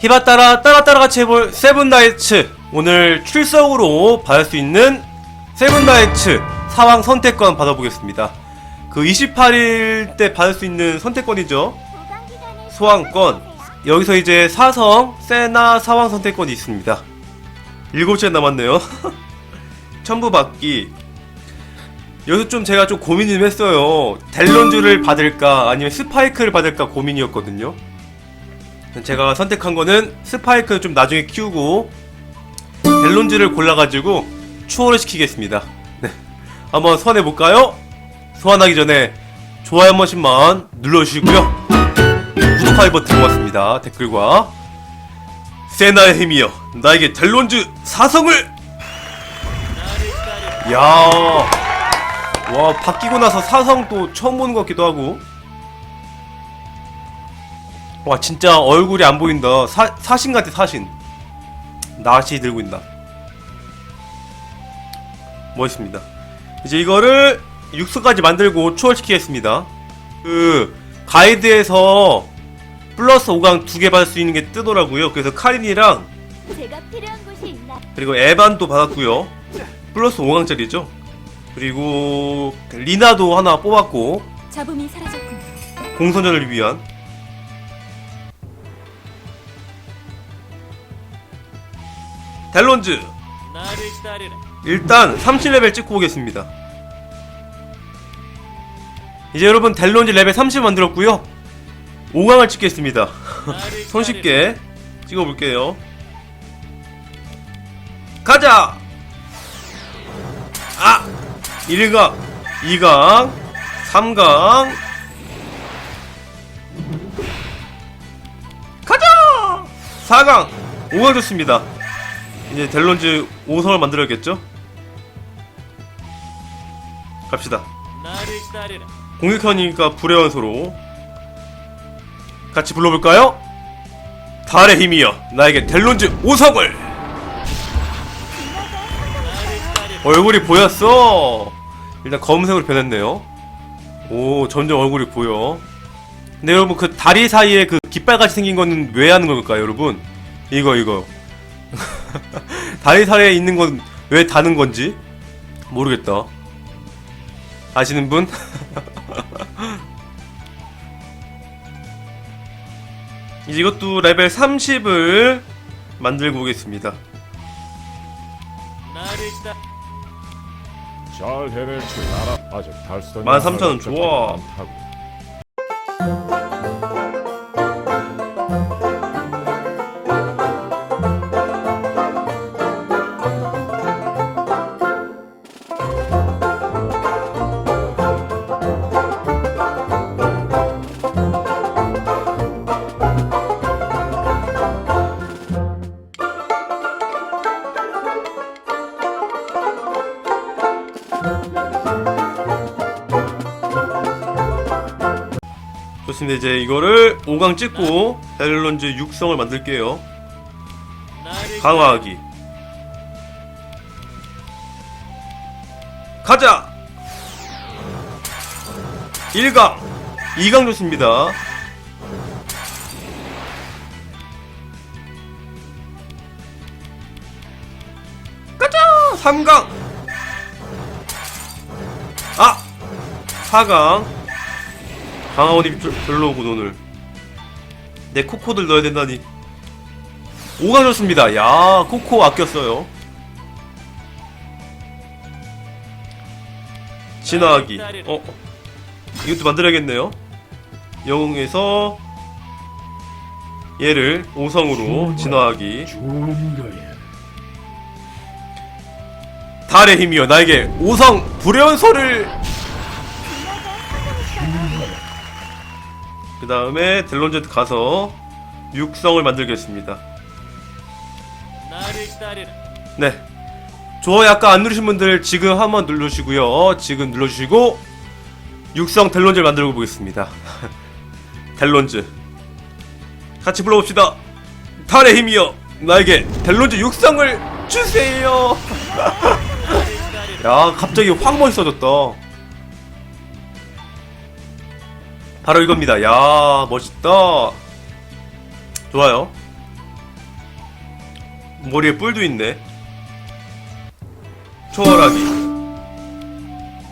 히바 따라 따라 따라 같이 해볼 세븐나이츠. 오늘 출석으로 받을 수 있는 세븐나이츠 사왕 선택권 받아보겠습니다. 그 28일 때 받을 수 있는 선택권이죠. 소왕권. 여기서 이제 사성 세나 사왕 선택권이 있습니다. 7시간 남았네요. 첨부 받기. 여기서 좀 제가 좀 고민을 좀 했어요. 델론즈를 받을까 아니면 스파이크를 받을까 고민이었거든요 제가 선택한 거는 스파이크는 좀 나중에 키우고 델론즈를 골라가지고 추월을 시키겠습니다. 네. 한번 소환해볼까요? 소환하기 전에 좋아요 한 번씩만 눌러주시고요. 구독하기 버튼 고맙습니다. 댓글과 세나의 힘이여 나에게 델론즈 사성을 야, 와 바뀌고 나서 사성 또 처음 보는 것 같기도 하고 와 진짜 얼굴이 안 보인다. 사, 사신 같아 사신. 낫이 들고 있다 멋있습니다. 이제 이거를 육수까지 만들고 추월시키겠습니다. 그 가이드에서 플러스 5강 두 개 받을 수 있는 게 뜨더라고요. 그래서 카린이랑? 그리고 에반도 받았고요. 플러스 5강짜리죠. 그리고 리나도 하나 뽑았고. 공선전을 위한 델론즈. 일단 30레벨 찍고 오겠습니다. 이제 여러분 델론즈 레벨 30 만들었고요. 5강을 찍겠습니다. 손쉽게 찍어볼게요. 가자! 아! 1강 2강 3강. 가자! 4강! 5강 좋습니다 이제 델론즈 5성을 만들어야겠죠? 갑시다. 공격형이니까 불의 원소로. 같이 불러볼까요? 달의 힘이여 나에게 델론즈 5성을. 나를 따르라. 얼굴이 보였어. 일단 검은색으로 변했네요. 오 점점 얼굴이 보여. 근데 여러분 그 다리 사이에 그 깃발같이 생긴 거는 왜 하는 걸까요 여러분? 이거 이거 다리 사이에 있는 건 왜 다는 건지 모르겠다 아시는 분? 이제 이것도 레벨 30을 만들고 오겠습니다 나를 따. 잘 해낼 줄 알아. 아직 달성. 13,000원 좋아. 니다. 이제 이거를 5강 찍고 델론즈 육성을 만들게요. 나를 강화하기. 가자! 1강! 2강 좋습니다. 가자! 3강! 아! 4강. 강화원이 별로군 오늘. 내 코코들 넣어야 된다니. 5강 좋습니다. 야 코코 아꼈어요. 진화하기. 어 어. 이것도 만들어야겠네요. 영웅에서 얘를 5성으로 진화하기. 달의 힘이여 나에게 5성 불연소를 다음에 델론즈 가서 육성을 만들겠습니다. 네. 좋아요 아까 안 누르신 분들 지금 한번 누르시고요. 지금 눌러주시고 육성 델론즈를 만들어 보겠습니다. 델론즈. 같이 불러봅시다. 달의 힘이여 나에게 델론즈 육성을 주세요. 야 갑자기 확 멋있어졌다. 바로 이겁니다. 야 멋있다. 좋아요. 머리에 뿔도 있네. 초월하기.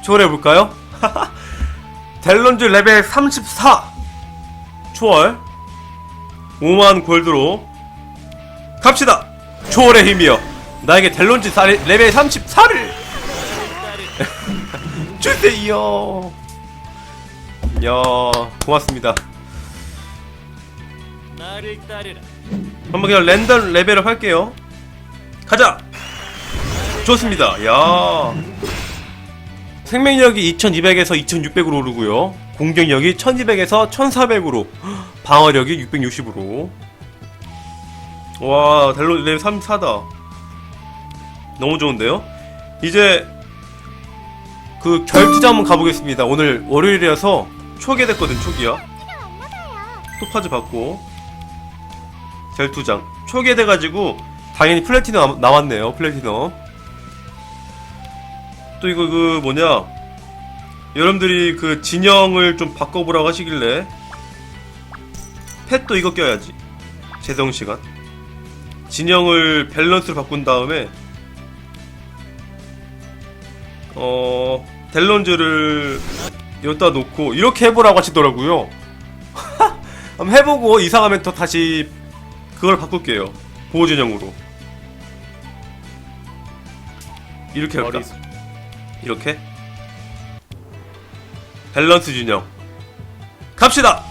초월해볼까요? 델론즈 레벨 34! 초월. 5만 골드로. 갑시다! 초월의 힘이여. 나에게 델론즈 사- 레벨 34를! 주세요! 야 고맙습니다. 나를 따르라. 한번 그냥 랜덤 레벨을 할게요. 가자. 좋습니다. 야. 생명력이 2200에서 2600으로 오르고요. 공격력이 1200에서 1400으로. 방어력이 660으로. 와, 델로 레벨 34다. 너무 좋은데요? 이제 그 결투장 한번 가보겠습니다. 오늘 월요일이라서 초기화 됐거든, 초기화. 토파즈 받고. 결투장. 초기화 돼가지고 당연히 플래티넘 남- 나왔네요 플래티넘. 또 이거 그 뭐냐. 여러분들이 그 진영을 좀 바꿔보라고 하시길래 펫도 이거 껴야지. 제정시간. 진영을 밸런스를 바꾼 다음에 어 델론즈를 여기다 놓고 이렇게 해보라고 하시더라고요 한번 해보고 이상하면 또 다시 그걸 바꿀게요. 보호진영으로. 이렇게 할까? 이렇게? 밸런스 진영. 갑시다!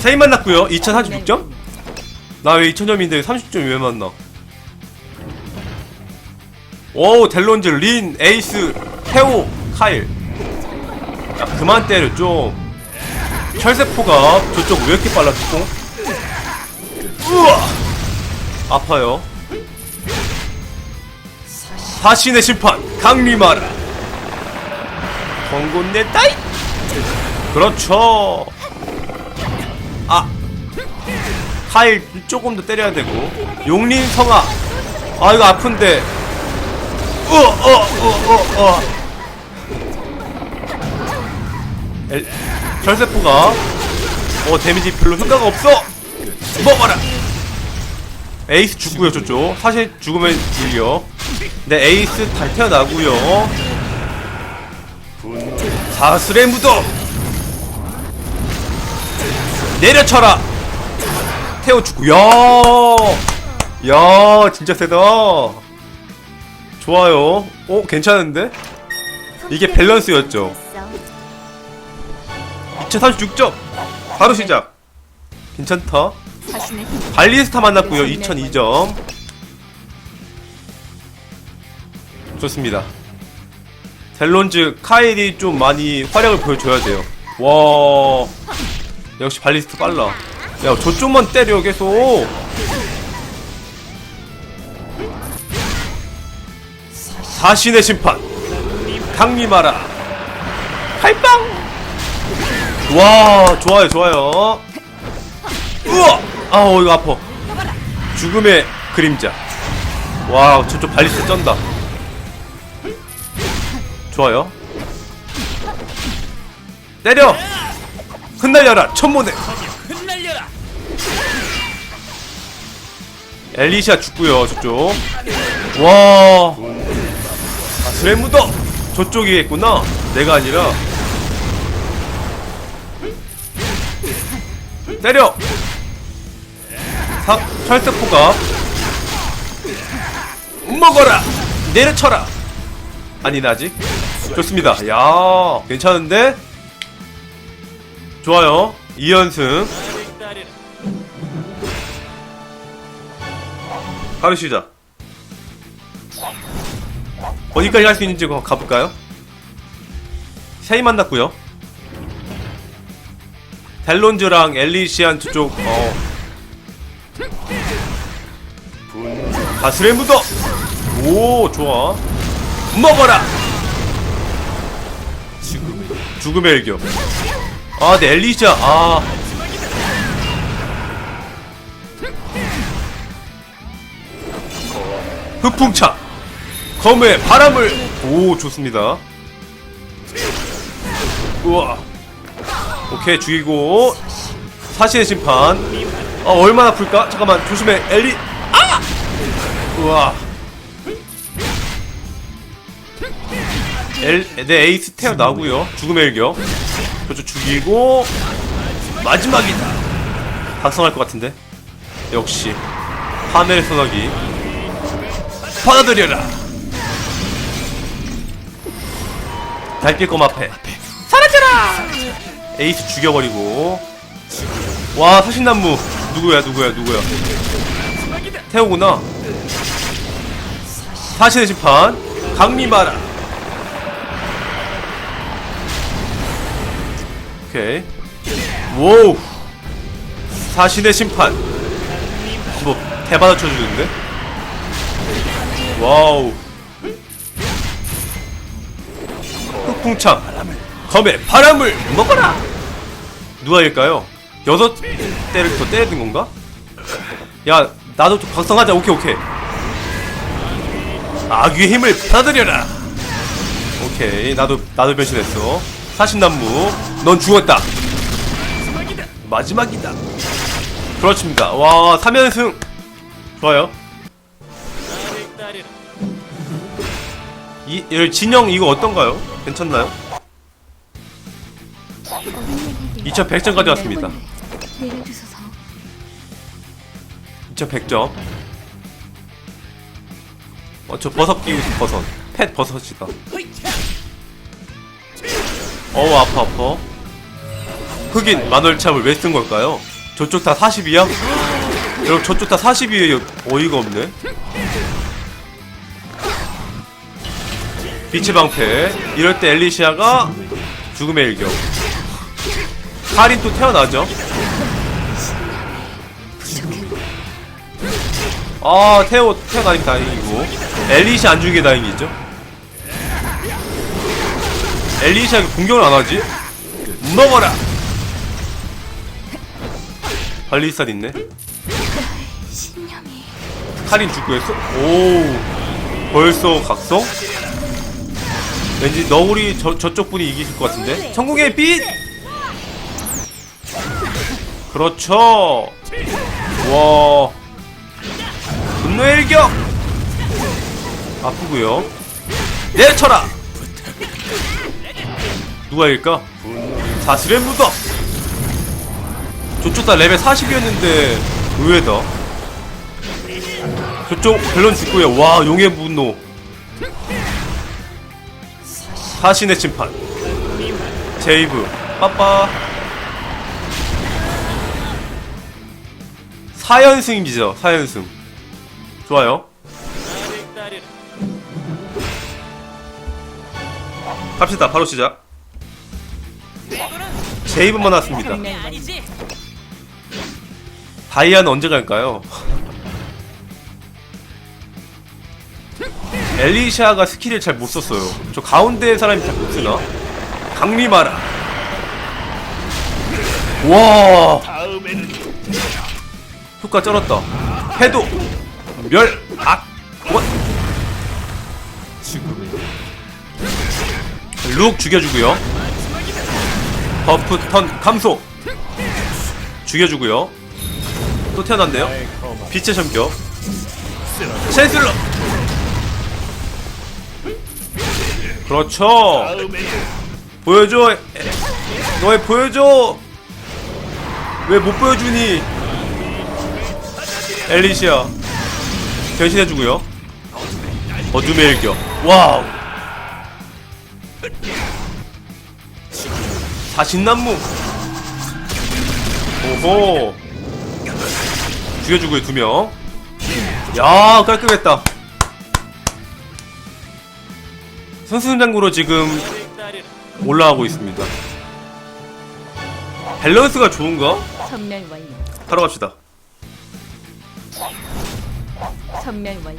세임 만났고요 2046점? 나 왜 2000점인데 30점 왜 만나? 오 델론즈 린 에이스 태오 카일. 야 그만 때려 좀. 혈세포가 저쪽 왜 이렇게 빨라 뚜 우와! 아파요. 사신의 심판 강림하라. 경곤내 따이! 그렇죠. 아. 카일 조금 더 때려야 되고. 용린 성아. 아 이거 아픈데. 어어어어어 엘- 혈세포가. 어 데미지 별로 효과가 없어. 먹어라. 에이스 죽고요 저쪽. 사실 죽으면 질려. 네 에이스 잘 태어나고요. 사슬의 무덤 내려쳐라. 태워 죽고 야야 진짜 세다. 좋아요. 어 괜찮은데? 이게 밸런스였죠 2036점. 바로 시작. 괜찮다. 자신의 힘. 발리스타 만났고요. 2002점. 좋습니다. 델론즈 카일이 좀 많이 활약을 보여줘야 돼요. 와. 역시 발리스타 빨라. 야 저쪽만 때려 계속. 사신의 심판. 강림하라. 팔빵 와 좋아요 좋아요. 우와! 아우 이거 아파. 죽음의 그림자. 와 저쪽 발리스 쩐다. 좋아요. 때려! 흩날려라 흩날려라. 엘리시아 죽고요 저쪽. 와. 아, 드레무더! 저쪽이겠구나. 내가 아니라 때려 사, 철새포가 먹어라 내려쳐라 아니 나 아직 좋습니다 야 괜찮은데 좋아요 2연승 나를 따르라. 바로 시작. 어디까지 갈 수 있는지 가볼까요? 샤이 만 났고요. 델론즈랑 엘리시안 저쪽 어. 바스레 묻어. 오 좋아. 먹어라. 죽음의 일격. 아, 네 엘리시아. 아. 흑풍차 검의 바람을 오 좋습니다 우와 오케이 죽이고 사신의 심판 어, 얼마나 아플까? 잠깐만, 조심해. 엘리. 아! 우와. 엘, 내 에이스 태어 나고요. 죽음의 일격. 저쪽 죽이고 마지막이다. 각성할 것 같은데. 역시 하늘의 소나기. 받아들여라. 달빛 검 앞에 사라져라. 에이스 죽여버리고. 와 사신나무 누구야 누구야 누구야? 태호구나. 사신의 심판 강림하라. 오케이. 와우. 사신의 심판. 뭐 대받아 쳐주는데? 와우. 흑풍창. 검의 바람을 먹어라. 누가일까요? 여섯 대를 더 때리는 건가? 야 나도 좀 각성하자. 오케이 오케이. 악귀의 힘을 받아들여라. 오케이 나도 나도 변신했어. 사신나무 넌 죽었다. 마지막이다. 그렇습니다. 와 3연승 좋아요. 이 진영 이거 어떤가요? 괜찮나요? 2100점까지 왔습니다. 내려주소서. 2100점. 어, 저 버섯 있어, 버섯. 펫 버섯이다. 어우, 아파, 아파. 흑인 만월참을 왜 쓴 걸까요? 저쪽 다 40이야? 여러분, 저쪽 다 40이에요. 어이가 없네. 빛의 방패. 이럴 때 엘리시아가 죽음의 일격. 카린 또 태어나죠? 아 태호 태어나니까 다행이고 엘리시 안게 다행이죠 엘리시가 공격을 안 하지? 먹어라 발리스탄 있네 카린 죽고 했어? 오 벌써 각성? 왠지 너구리 저, 저쪽 분이 이기실 것 같은데 성공의 빛! 그렇죠. 와. 분노의 일격. 아프구요. 내쳐라. 누가 일까? 사슬의 무덤. 저쪽 다 레벨 40이었는데 의외다. 저쪽 밸런 죽고요. 와 용의 분노. 사신의 심판. 제이브. 빠빠 4연승이죠 4연승 좋아요. 갑시다 바로 시작 제이브만 왔습니다. 다이아는 언제 갈까요? 엘리샤가 스킬을 잘 못 썼어요 저 가운데 사람이 잘못 쓰나? 강림하라 와 효과 쩔었다. 해도 멸악 원. 룩 죽여주고요. 버프 턴 감소. 죽여주고요. 또 태어났네요. 빛의 점격. 챈슬러. 그렇죠. 보여줘. 에, 너의 보여줘. 왜 못 보여주니 엘리시아 변신해주고요. 어둠의 일격. 와우. 사신난무. 오호. 죽여주고요 두명. 야 깔끔했다. 선수장구로 지금. 올라가고 있습니다. 밸런스가 좋은가? 바로 갑시다 전멸 완료.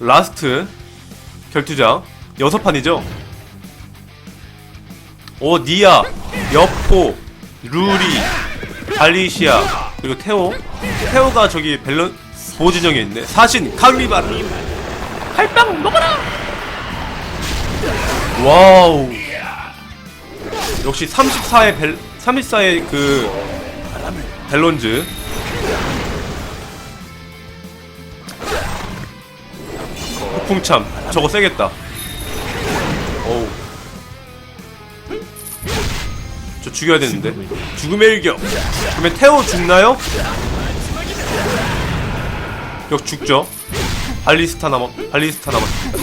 라스트 결투장 여섯 판이죠? 오 니아 여포 루리 발리시아 그리고 테오. 테오가 저기 밸런 보호진영에 있네. 사신 칼리바르. 칼빵 먹어라! 와우. 역시 34의 벨 34의 그 밸런즈 풍참. 저거 세겠다. 어우. 저 죽여야 되는데. 죽음의 일격. 그러면 태호 죽나요? 역 죽죠? 발리스타 남았 발리스타 남았습니다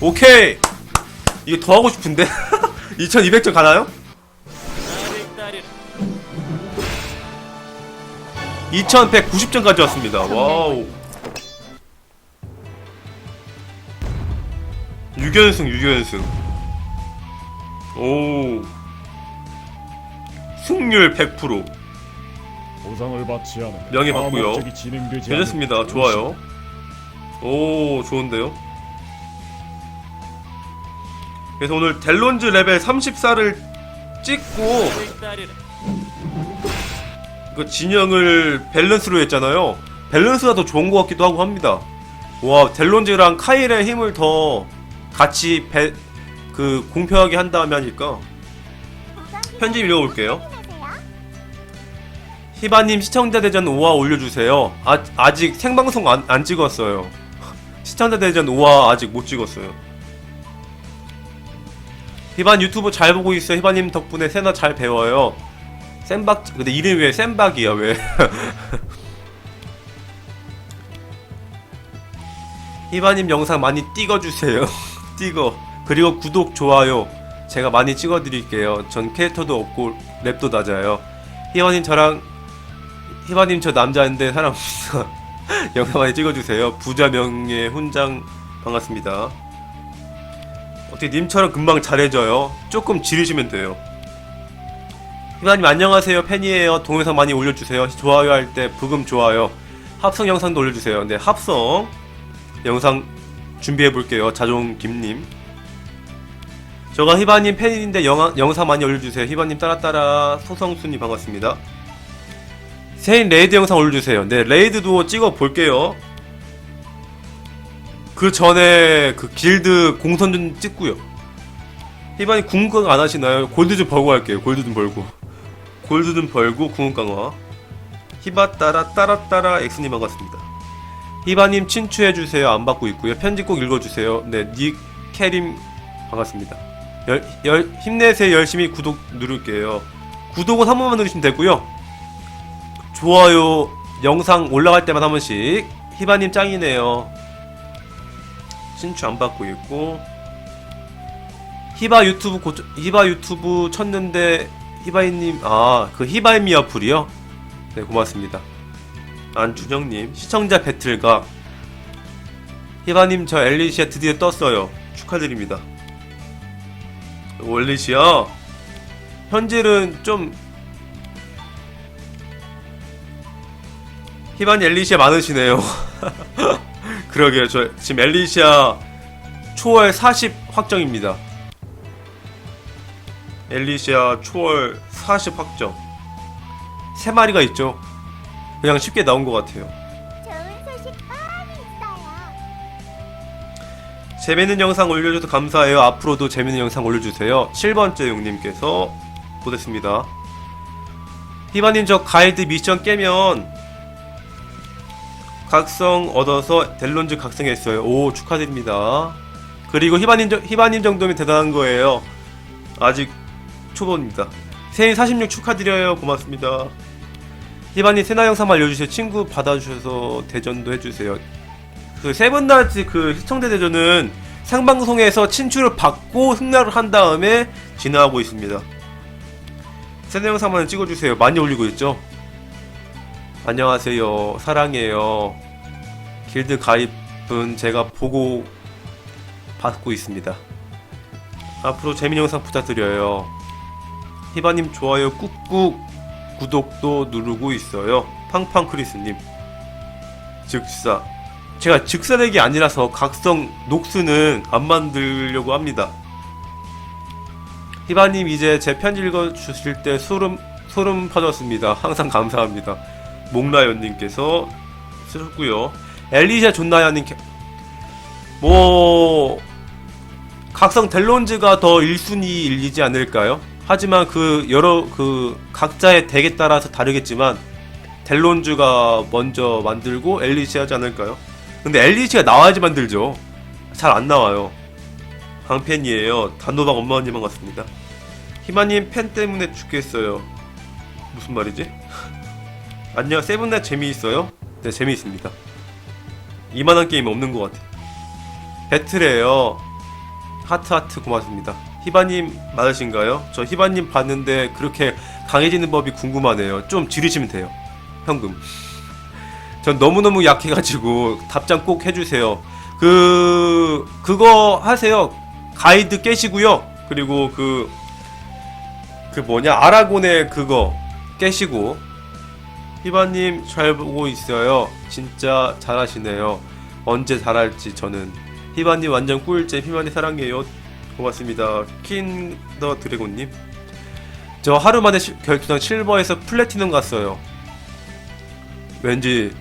오케이! 이게 더 하고 싶은데? 2200점 가나요? 따릭따리르 2190점까지 왔습니다. 와우. 6연승, 6연승. 오. 승률 100%. 보상을 받지 않으면 명예 받고요. 목적이 진행되지 괜찮습니다. 좋아요. 오, 좋은데요? 그래서 오늘 델론즈 레벨 34를 찍고 그 진영을 밸런스로 했잖아요. 밸런스가 더 좋은 것 같기도 하고 합니다. 와 델론즈랑 카일의 힘을 더 같이 배, 그 공평하게 한 다음에 하니까 편집 읽어볼게요. 히바님 시청자 대전 5화 올려주세요. 아, 아직 생방송 안, 안 찍었어요. 시청자 대전 5화 아직 못 찍었어요. 히반 유튜브 잘 보고 있어요. 히바님 덕분에 세나 잘 배워요. 쌤박 근데 이름이 왜 쌤박이야 왜? 히바님 영상 많이 띄워주세요. 띄거 그리고 구독 좋아요 제가 많이 찍어드릴게요. 전 캐릭터도 없고 랩도 낮아요. 히바님 저랑 히바님 저 남자인데 사람 없어. 영상 많이 찍어주세요. 부자 명예 훈장 반갑습니다. 어떻게 님처럼 금방 잘해져요? 조금 지르시면 돼요. 희바님 안녕하세요 팬이에요 동영상 많이 올려주세요 좋아요 할 때 부금 좋아요 합성 영상도 올려주세요 네 합성 영상 준비해 볼게요. 자종 김님. 저가 희바님 팬인데 영화, 영상 많이 올려주세요. 희바님 따라따라. 소성순이 반갑습니다. 세인 레이드 영상 올려주세요. 네 레이드도 찍어 볼게요. 그 전에 그 길드 공선 좀 찍고요. 희바님 궁극 안 하시나요? 골드 좀 벌고 할게요. 골드 좀 벌고. 골드 좀 벌고 궁극 강화. 히바 따라 따라 따라. 엑스님 반갑습니다 히바님 친추해주세요. 안 받고 있고요. 편지 꼭 읽어주세요. 네 닉 캐림 반갑습니다. 열, 열, 힘내세요. 열심히 구독 누를게요. 구독은 한 번만 누르시면 되고요. 좋아요 영상 올라갈 때마다 한 번씩. 히바님 짱이네요. 친추 안 받고 있고. 히바 유튜브 고 히바 유튜브 쳤는데 히바이님 아 그 히바이 미어풀이요? 네 고맙습니다 안준영님 시청자 배틀가 히바님 저 엘리시아 드디어 떴어요. 축하드립니다. 오, 엘리시아? 현질은 좀 히바니 엘리시아 많으시네요. 그러게요. 저 지금 엘리시아 초월 40 확정입니다. 엘리시아 초월 40 확정. 세 마리가 있죠. 그냥 쉽게 나온 것 같아요. 좋은 소식 많이 있어요. 재밌는 영상 올려줘서 감사해요. 앞으로도 재밌는 영상 올려주세요. 7번째 용님께서 보냈습니다. 희바님 저 가이드 미션 깨면 각성 얻어서 델론즈 각성했어요. 오 축하드립니다. 그리고 희바님, 저- 희바님 정도면 대단한 거예요. 아직 초보입니다. 생일 46 축하드려요. 고맙습니다. 희바님 세나 영상만 알려주세요. 친구 받아주셔서 대전도 해주세요. 그 세븐나이트 그 시청자 대전은 생방송에서 친추를 받고 승낙을 한 다음에 진행하고 있습니다. 세나 영상만 찍어주세요. 많이 올리고 있죠? 안녕하세요. 사랑해요. 길드 가입은 제가 보고 받고 있습니다. 앞으로 재밌는 영상 부탁드려요. 히바님 좋아요 꾹꾹 구독도 누르고 있어요. 팡팡 크리스님. 즉사. 제가 즉사덱이 아니라서 각성 녹스는 안 만들려고 합니다. 히바님 이제 제 편지 읽어주실 때 소름 소름 퍼졌습니다. 항상 감사합니다. 목라연님께서 쓰셨고요. 엘리샤 존나야님 캐- 뭐 각성 델론즈가 더 1순위 일리지 않을까요? 하지만 그 여러 그 각자의 덱에 따라서 다르겠지만 델론즈가 먼저 만들고 엘리시 하지 않을까요? 근데 엘리시가 나와야지 만들죠. 잘 안 나와요. 강팬이에요. 단도박 엄마님만 같습니다. 희마님 팬 때문에 죽겠어요. 무슨 말이지? 안녕 세븐나잇 재미있어요? 네 재미있습니다. 이만한 게임 없는 것 같아. 배틀이에요. 하트 하트 고맙습니다. 희바님 맞으신가요? 저 희바님 봤는데 그렇게 강해지는 법이 궁금하네요. 좀 지르시면 돼요. 현금. 전 너무너무 약해가지고 답장 꼭 해주세요. 그 그거 하세요. 가이드 깨시고요. 그리고 그 그 뭐냐 아라곤의 그거 깨시고 희바님 잘 보고 있어요. 진짜 잘하시네요. 언제 잘할지 저는 희바님 완전 꿀잼. 희바님 사랑해요. 고맙습니다. 킨더 드래곤님. 저 하루 만에 시- 결투장 실버에서 플래티넘 갔어요. 왠지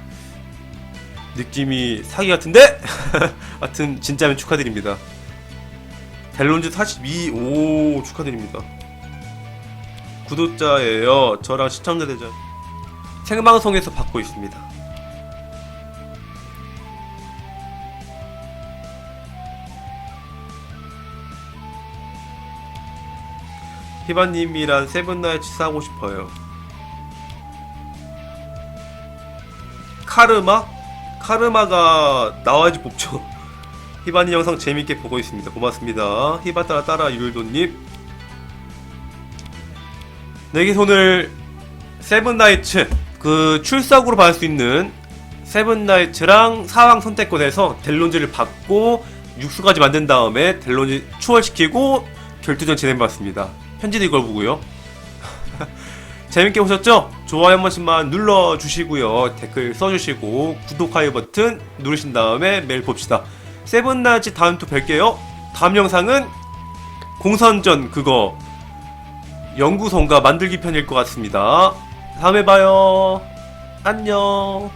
느낌이 사기 같은데? 하여튼 진짜면 축하드립니다. 델론즈 42, 오 축하드립니다. 구독자예요. 저랑 시청자 대전 생방송에서 받고 있습니다. 희바님이란 세븐나이츠 사고 싶어요. 카르마? 카르마가 나와야지 뽑죠. 희바님 영상 재밌게 보고 있습니다. 고맙습니다. 희바 따라 따라 율도님. 내게 오늘 세븐나이츠 그 출석으로 받을 수 있는 세븐나이츠랑 사왕 선택권에서 델론즈를 받고 육수까지 만든 다음에 델론즈 추월시키고 결투전 진행받습니다. 편지도 이걸 보고요. 재밌게 보셨죠? 좋아요 한 번씩만 눌러주시고요. 댓글 써주시고 구독하기 버튼 누르신 다음에 매일 봅시다. 세븐나이츠 다음 또 뵐게요. 다음 영상은 공선전 그거 연구소인가 만들기 편일 것 같습니다. 다음에 봐요. 안녕.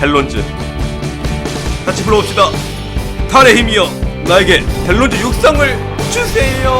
델론즈 같이 불러봅시다. 달의 힘이여 나에게 델론즈 육성을 주세요.